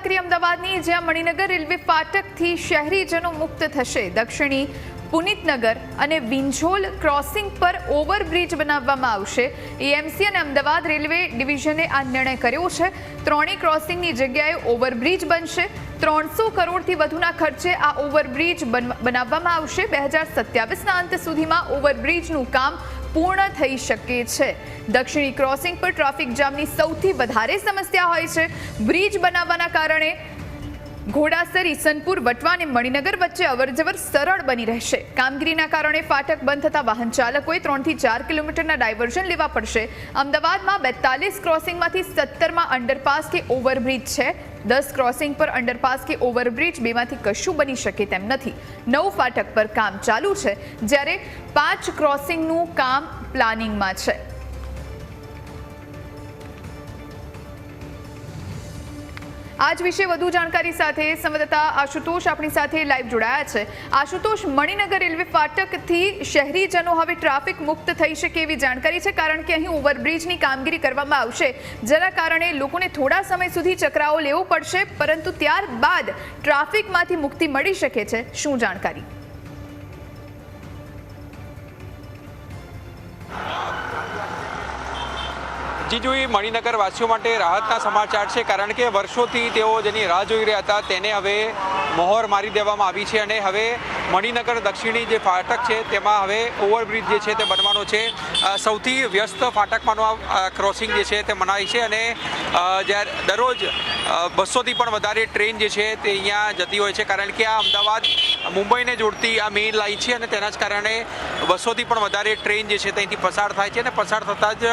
વાત અમદાવાદની, જ્યાં મણિનગર રેલવે ફાટકથી શહેરીજનો મુક્ત થશે. દક્ષિણી પુનિતનગર અને વિંઝોલ ક્રોસિંગ પર ઓવરબ્રિજ બનાવવામાં આવશે. એએમસી અને અમદાવાદ રેલવે ડિવિઝને આ નિર્ણય કર્યો છે. ત્રણેય ક્રોસિંગની જગ્યાએ ઓવરબ્રિજ બનશે. ત્રણસો કરોડથી વધુના ખર્ચે આ ઓવરબ્રિજ બન- બનાવવામાં આવશે. બે હજાર સત્યાવીસના અંત સુધીમાં ઓવરબ્રિજનું કામ પૂર્ણ થઈ શકે છે. દક્ષિણી ક્રોસિંગ પર ટ્રાફિક જામની સૌથી વધારે સમસ્યા હોય છે. બ્રિજ બનાવવાના કારણે ઘોડાસર ઈસનપુર વટવા અને મણિનગર વચ્ચે અવરજવર સરળ બની રહેશે. કામગીરીના કારણે ફાટક બંધ થતા વાહન ચાલકોએ ત્રણથી ચાર કિલોમીટરના ડાયવર્ઝન લેવા પડશે. અમદાવાદમાં બેતાલીસ ક્રોસિંગમાંથી સત્તરમાં અંડરપાસ કે ઓવરબ્રિજ છે. દસ ક્રોસિંગ પર અંડરપાસ કે ઓવરબ્રિજ બેમાંથી કશું બની શકે તેમ નથી. નવ ફાટક પર કામ ચાલુ છે, જ્યારે પાંચ ક્રોસિંગનું કામ પ્લાનિંગમાં છે. આજ વિશે વધુ જાણકારી સાથે સંવાદદાતા આશુતોષ આપણી સાથે લાઈવ જોડાયા છે. આશુતોષ, મણિનગર રેલવે ફાટકથી શહેરીજનો હવે ટ્રાફિક મુક્ત થઈ શકે એવી જાણકારી છે, કારણ કે અહીં ઓવરબ્રિજની કામગીરી કરવામાં આવશે. જેના કારણે લોકોને થોડા સમય સુધી ચકરાવો લેવો પડશે, પરંતુ ત્યારબાદ ટ્રાફિકમાંથી મુક્તિ મળી શકે છે. શું જાણકારી? જીજુઈ મણિનગર વાસીઓ માટે રાહતના સમાચાર છે, કારણ કે વર્ષોથી તેઓ જેની રાહ જોઈ રહ્યા હતા તેને હવે મોહર મારી દેવામાં આવી છે અને હવે મણિનગર દક્ષિણી જે ફાટક છે તેમાં હવે ઓવરબ્રિજ જે છે તે બનવાનો છે. સૌથી વ્યસ્ત ફાટકમાંનો આ ક્રોસિંગ જે છે તે મનાય છે અને જ્યારે દરરોજ બસોથી પણ વધારે ટ્રેન જે છે તે અહીંયા જતી હોય છે. કારણ કે આ અમદાવાદ, મુંબઈને જોડતી આ મેઇન લાઇન છે અને તેના જ કારણે બસોથી પણ વધારે ટ્રેન જે છે ત્યાંથી પસાર થાય છે અને પસાર થતાં જ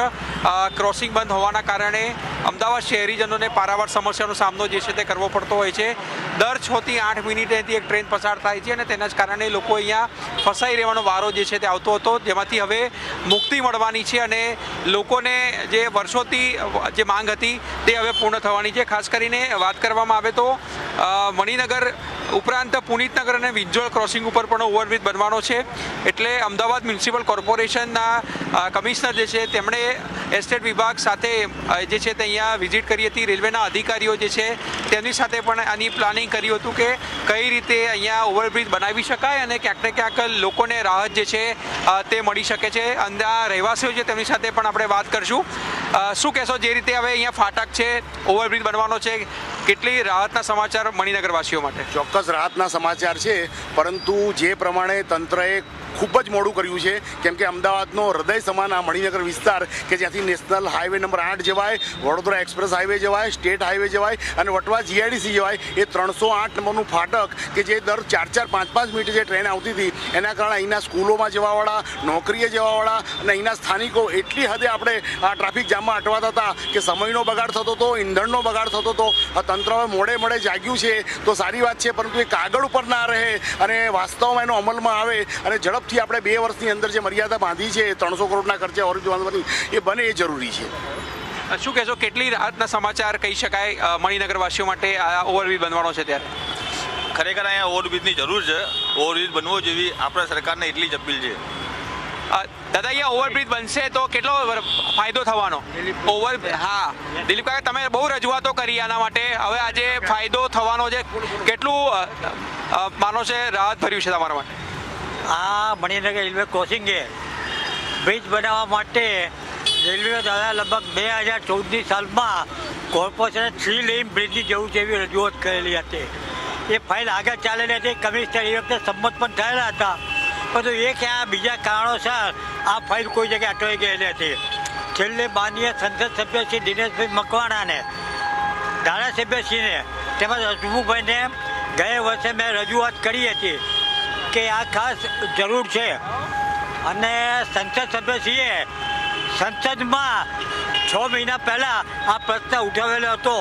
ક્રોસિંગ બંધ હોવાના કારણે અમદાવાદ શહેરીજનોને પારાવાર સમસ્યાનો સામનો જે છે તે કરવો પડતો હોય છે. દર છ થી આઠ મિનિટેથી એક ટ્રેન પસાર થાય છે અને તેના જ કારણે લોકો અહીંયા ફસાઈ રહેવાનો વારો જે છે તે આવતો હતો, જેમાંથી હવે મુક્તિ મળવાની છે અને લોકોને જે વર્ષોથી જે માંગ હતી તે હવે પૂર્ણ થવાની છે. ખાસ કરીને વાત કરવામાં આવે તો મણિનગર ઉપરાંત પુનિતનગર અને વિંજોળ ક્રોસિંગ ઉપર પણ ઓવરબ્રિજ બનવાનો છે. એટલે અમદાવાદ મ્યુનિસિપલ કોર્પોરેશનના કમિશનર જે છે તેમણે એસ્ટેટ વિભાગ સાથે જે છે તે અહીંયા વિઝિટ કરી હતી. રેલવેના અધિકારીઓ જે છે તેમની સાથે પણ આની પ્લાનિંગ કર્યું હતું કે કઈ રીતે અહીંયા ઓવરબ્રિજ બનાવી શકાય અને ક્યાંક ને ક્યાંક લોકોને રાહત જે છે તે મળી શકે છે. અને આ રહેવાસીઓ છે તેમની સાથે પણ આપણે વાત કરશું. શું કહેશો જે રીતે હવે અહીંયા ફાટક છે, ઓવરબ્રિજ બનવાનો છે? કેટલી રાહતના સમાચાર મણિનગરવાસીઓ માટે? ચોક્કસ રાહતના સમાચાર છે, પરંતુ જે પ્રમાણે તંત્રએ ખૂબ જ મોડું કર્યું છે, કેમ કે અમદાવાદનો હૃદય સમાન આ મણિનગર વિસ્તાર, કે જ્યાંથી નેશનલ હાઈવે નંબર આઠ જવાય, વડોદરા એક્સપ્રેસ હાઈવે જવાય, સ્ટેટ હાઈવે જવાય, અને વટવા જીઆઈડીસી જવાય, એ ત્રણસો આઠ નંબરનું ફાટક, કે જે દર ચાર ચાર પાંચ પાંચ મિનિટે જે ટ્રેન આવતી હતી, એના કારણે અહીંના સ્કૂલોમાં જવાવાળા, નોકરીએ જવાવાળા, અને અહીંના સ્થાનિકો એટલી હદે આપણે આ ટ્રાફિક જામમાં અટવાતા હતા, કે સમયનો બગાડ થતો હતો, ઈંધણનો બગાડ થતો હતો તંત્ર હવે મોડે મોડે જાગ્યું છે તો સારી વાત છે પરંતુ એ કાગળ ઉપર ના રહે અને વાસ્તવમાં એનો અમલમાં આવે અને ઝડપથી આપણે બે વર્ષની અંદર જે મર્યાદા બાંધી છે ત્રણસો કરોડના ખર્ચે ઓરિજ બાંધવાની એ બને એ જરૂરી છે. શું કહેશો કેટલી રાહતના સમાચાર કહી શકાય મણિનગરવાસીઓ માટે આ ઓવરબ્રિજ બનવાનો છે ત્યારે? ખરેખર અહીંયા ઓવરબ્રિજની જરૂર છે. ઓવરબ્રિજ બનવો જેવી આપણા સરકારને એટલી જ અપીલ છે. દાદા, અહીંયા ઓવરબ્રિજ બનશે તો કેટલો ફાયદો થવાનો? ઓવર હા. દિલીપ કાકા, તમે બહુ રજૂઆતો કરી આના માટે. હવે આજે ફાયદો થવાનો છે. કેટલું માનો છે, રાહત ભર્યું છે તમારા માટે? આ મણિનગર રેલવે ક્રોસિંગે બ્રિજ બનાવવા માટે રેલવે દ્વારા લગભગ બે હજાર ચૌદની સાલમાં કોર્પોરેશને થ્રી લેન બ્રિજની જરૂર છે એવી રજૂઆત કરેલી હતી. એ ફાઇલ આગળ ચાલેલી હતી. કમિશનર એ વખતે સંમત પણ થયેલા હતા. પરંતુ એ આ બીજા કારણોસર આ ફાઇલ કોઈ જગ્યાએ અટવાઈ ગયેલી હતી છેલ્લે માનીય સંસદ સભ્ય શ્રી દિનેશભાઈ મકવાણાને, ધારાસભ્યશ્રીને, તેમજ હસમુખભાઈને ગયા વર્ષે મેં રજૂઆત કરી હતી કે આ ખાસ જરૂર છે. અને સંસદ સભ્યશ્રીએ સંસદમાં છ મહિના પહેલાં આ પ્રશ્ન ઉઠાવેલો હતો.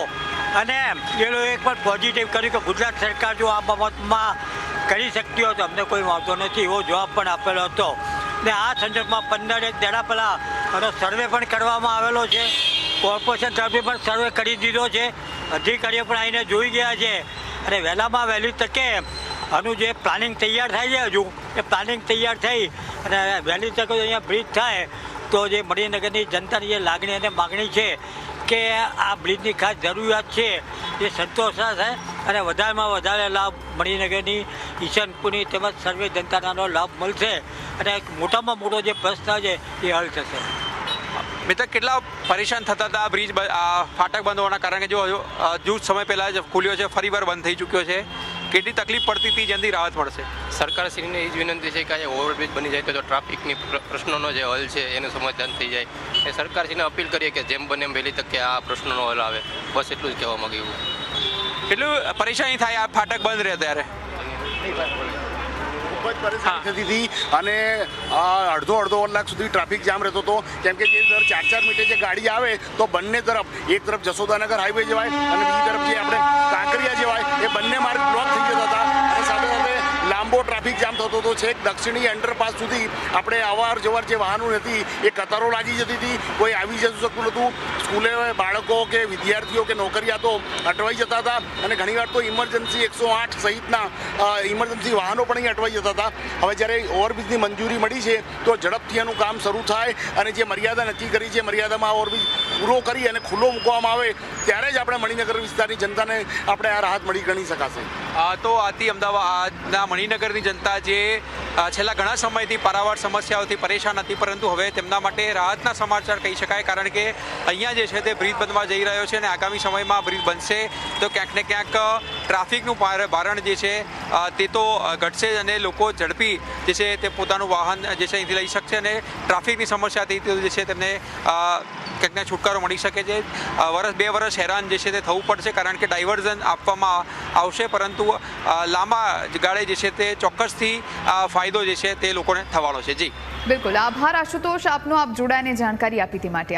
અને એ એક પણ પોઝિટિવ કર્યું કે ગુજરાત સરકાર જો આ બાબતમાં કરી શકતી હોય તો અમને કોઈ વાંધો નથી. એવો જવાબ પણ આપેલો હતો. ને આ સંદર્ભમાં પંદર એક દાડા પહેલાં આનો સર્વે પણ કરવામાં આવેલો છે. કોર્પોરેશન તરફથી પણ સર્વે કરી દીધો છે. અધિકારીઓ પણ આવીને જોઈ ગયા છે. અને વહેલામાં વહેલી તકે આનું જે પ્લાનિંગ તૈયાર થાય છે હજુ, એ પ્લાનિંગ તૈયાર થઈ અને વહેલી તકે અહીંયા બ્રિજ થાય, તો જે મણિનગરની જનતાની જે લાગણી અને માગણી છે કે આ બ્રિજની ખાસ જરૂરિયાત છે એ સંતોષા થાય અને વધારેમાં વધારે લાભ મણિનગરની ઈશનપુરની તેમજ સર્વે જનતાનો લાભ મળશે અને એક મોટામાં મોટો જે પ્રશ્ન છે એ હલ થશે. મિત્ર, કેટલા પરેશાન થતા હતા બ્રિજ ફાટક બંધ હોવાના કારણે? જો હજુ સમય પહેલાં જ ખુલ્યો છે ફરી બંધ થઈ ચૂક્યો છે. કેટલી તકલીફ પડતી હતી જેનાથી રાહત મળશે? સરકારશ્રીને એ જ વિનંતી છે કે અહીંયા ઓવરબ્રિજ બની જાય તો ટ્રાફિકની પ્રશ્નોનો જે હલ છે એનું સમાધાન થઈ જાય. એ સરકારશ્રીને અપીલ કરીએ કે જેમ બને એમ વહેલી તકે આ પ્રશ્નોનો હલ આવે. બસ એટલું જ કહેવા માંગ્યું કેટલું પરેશાની થાય? આ ફાટક બંધ રહે ત્યારે? ખૂબ જ પરેશાની થતી હતી અને અડધો અડધો કલાક સુધી ટ્રાફિક જામ રહેતો હતો. કેમ કે જે દર ચાર ચાર મિનિટે જે ગાડી આવે તો બંને તરફ એક તરફ જસોદાનગર હાઈવે જવાય અને બીજી તરફ જે આપણે કાંકરિયા જવાય એ બંને માર્ગ બ્લોક થઈ જતા હતા. અને સાથે સાથે લાંબો ટ્રાફિક જામ થતો હતો છેક દક્ષિણી અંડરપાસ સુધી આપણે અવાર જવાર જે વાહનો હતી, એ કતારો લાગી જતી હતી. કોઈ આવી જતું શકતું નહોતું. સ્કૂલે બાળકો કે વિદ્યાર્થીઓ કે નોકરિયાતો અટવાઈ જતા હતા અને ઘણીવાર તો ઇમરજન્સી એકસો આઠ સહિતના ઇમરજન્સી વાહનો પણ અહીં અટવાઈ જતા હતા. હવે જ્યારે ઓવરબ્રિજની મંજૂરી મળી છે, તો ઝડપથી એનું કામ શરૂ થાય અને જે મર્યાદા નક્કી કરી છે મર્યાદામાં ઓવરબ્રિજ પૂરો કરી અને ખુલ્લો મૂકવામાં આવે, ત્યારે જ આપણે મણિનગર વિસ્તારની જનતાને આપણે આ રાહત મળી ગણી શકાશે. તો આથી અમદાવાદના મણિનગરની જનતા જે છેલ્લા ઘણા સમયથી પારાવાર સમસ્યાઓથી પરેશાન હતી, પરંતુ હવે તેમના માટે રાહતના સમાચાર કહી શકાય, કારણ કે અહીંયા જે છે તે બ્રિજ બનવા જઈ રહ્યો છે અને આગામી સમયમાં બ્રિજ બનશે, તો ક્યાંક ને ક્યાંક ટ્રાફિકનું ભાર- ભારણ જે છે તે તો ઘટશે જ અને લોકો ઝડપી જે છે તે પોતાનું વાહન જે છે અહીંથી લઈ શકશે અને ટ્રાફિકની સમસ્યાથી જે છે તેમને કંઈકને છુટકારો મળી શકે છે. વર્ષ બે વર્ષ હેરાન જે છે તે થવું પડશે કારણ કે ડાયવર્ઝન આપવામાં આવશે, પરંતુ લાંબા ગાળે જે છે તે ચોક્કસથી ફાયદો જે છે તે લોકોને થવાનો છે. જી. બિલકુલ. આભાર આશુતોષ. આપનો આપ જોડાઈને જાણકારી આપી તે માટે.